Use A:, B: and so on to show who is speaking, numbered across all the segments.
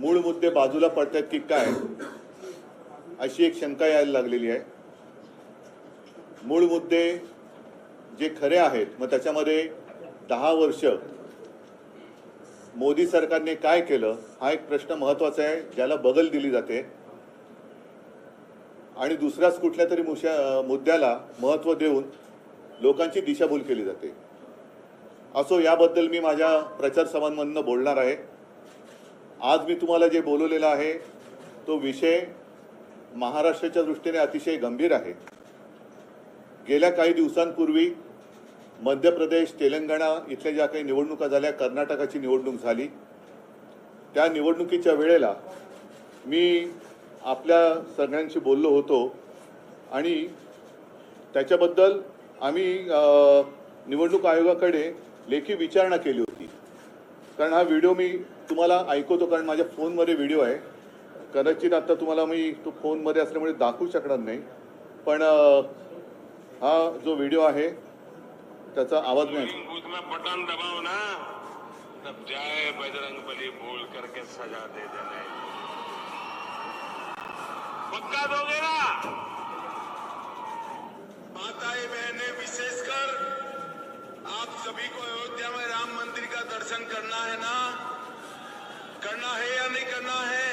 A: मूळ मुद्दे बाजूला पडतात की काय अशी एक शंका यायला लागलेली आहे. मूळ मुद्दे जे खरे आहेत मग त्याच्यामध्ये दहा वर्ष मोदी सरकारने काय केलं हा एक प्रश्न महत्त्वाचा आहे ज्याला बगल दिली जाते. आणि दुसऱ्याच कुठल्या तरी मुश्या मुद्द्याला महत्त्व देऊन लोकांची दिशाभूल केली जाते. असो याबद्दल मी माझ्या प्रचार सभांमधनं बोलणार आहे. आज मी तुम्हाला जे बोलवलेलं आहे तो विषय महाराष्ट्राच्या दृष्टीने अतिशय गंभीर आहे. गेल्या काही दिवसांपूर्वी मध्य प्रदेश तेलंगणा इथल्या ज्या काही निवडणुका झाल्या कर्नाटकाची निवडणूक झाली. त्या निवडणुकीच्या वेळेला मी आपल्या सगळ्यांशी बोललो होतो आणि त्याच्याबद्दल आम्ही निवडणूक आयोगाकडे लेखी विचारणा केली होती. कारण हा व्हिडिओ मी तुम्हाला ऐकवतो कारण माझ्या फोनमध्ये व्हिडिओ आहे. कदाचित आता तुम्हाला मी तो फोनमध्ये असल्यामुळे दाखवू शकणार नाही. पण हा जो व्हिडिओ आहे त्याचा आवाज नाही.
B: पोलिंग बटन दबाओ ना तब जय बजरंग बली बोल करके सजा दे देने पक्का दोगे ना है ना करना है या नहीं करना है?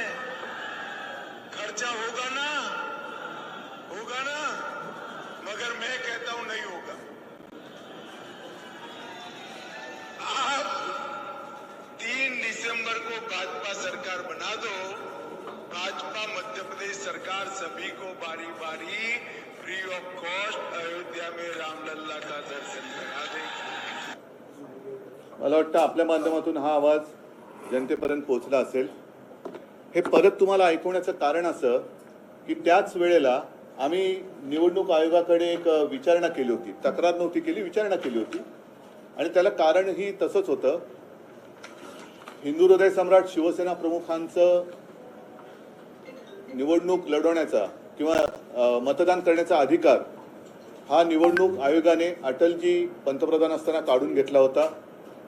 B: खर्चा होगा ना? होगा ना? मगर मैं कहता हूँ नहीं होगा। आप तीन दिसंबर को भाजपा सरकार बना दो। भाजपा मध्य प्रदेश सरकार सभी को बारी बारी फ्री ऑफ़ कॉस्ट
A: मला वाटतं आपल्या माध्यमातून हा आवाज जनतेपर्यंत पोहोचला असेल. हे परत तुम्हाला ऐकवण्याचं कारण असं की त्याच वेळेला आम्ही निवडणूक आयोगाकडे एक विचारणा केली होती. तक्रार नव्हती केली विचारणा केली होती. आणि त्याला कारणही तसंच होतं. हिंदू हृदय सम्राट शिवसेना प्रमुखांचं निवडणूक लढवण्याचा किंवा मतदान करण्याचा अधिकार हा निवडणूक आयोगाने अटलजी पंतप्रधान असताना काढून घेतला होता.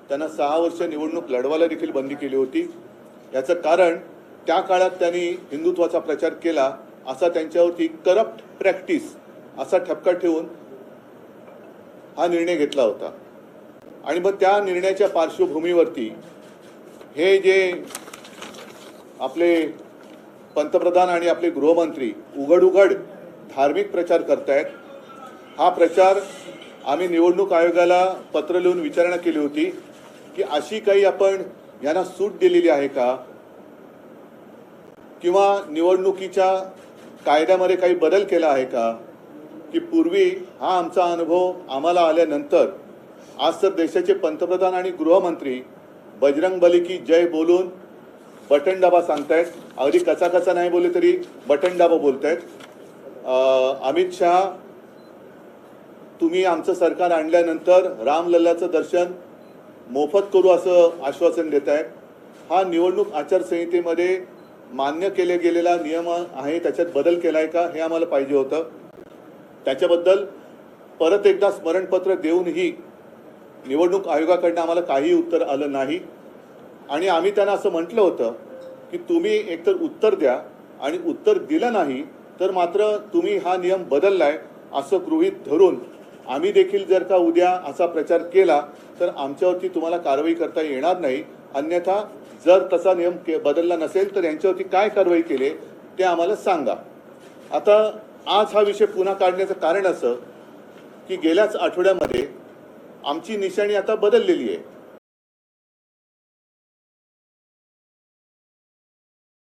A: त्यांना सहा वर्ष निवडणूक लढवायला देखील बंदी केली होती. याचं कारण त्या काळात त्यांनी हिंदुत्वाचा प्रचार केला असा त्यांच्यावरती करप्ट प्रॅक्टिस असा ठपका ठेवून हा निर्णय घेतला होता. आणि मग त्या निर्णयाच्या पार्श्वभूमीवरती हे जे आपले पंतप्रधान आणि आपले गृहमंत्री उघड उघड धार्मिक प्रचार करतायत हा प्रचार आम्ही निवडणूक आयोगाला पत्र लिहून विचारणा केली होती. की अशी काही आपण यांना सूट दिलेली आहे का? किंवा निवडणुकीच्या कायद्यामध्ये काही बदल केला आहे का? की पूर्वी हा आमचा अनुभव आम्हाला आल्यानंतर आज तर देशाचे पंतप्रधान आणि गृहमंत्री बजरंग बली की जय बोलून बटन दाबा सांगतायत. अगदी कचा कचा नाही बोलले तरी बटन दाबा बोलतायत. अमित शहा तुम्ही आमचं सरकार आणल्यानंतर रामलल्लाचं दर्शन मोफत करू असं आश्वासन देत आहेत. हा निवडणूक आचारसंहितेमध्ये मान्य केले गेलेला नियम आहे त्याच्यात बदल केला आहे का हे आम्हाला पाहिजे होतं. त्याच्याबद्दल परत एकदा स्मरणपत्र देऊनही निवडणूक आयोगाकडनं आम्हाला काही उत्तर आलं नाही. आणि आम्ही त्यांना असं म्हटलं होतं की तुम्ही एकतर उत्तर द्या आणि उत्तर दिलं नाही तर मात्र तुम्ही हा नियम बदललाय असं गृहीत धरून आम्ही देखील जर का उद्या असा प्रचार केला तर आमच्यावरती तुम्हाला कारवाई करता येणार नाही. अन्यथा जर तसा नियम के बदलला नसेल तर यांच्यावरती काय कारवाई केली ते आम्हाला सांगा. आता आज हा विषय पुन्हा काढण्याचं कारण असं की गेल्याच आठवड्यामध्ये आमची निशाणी आता बदललेली आहे.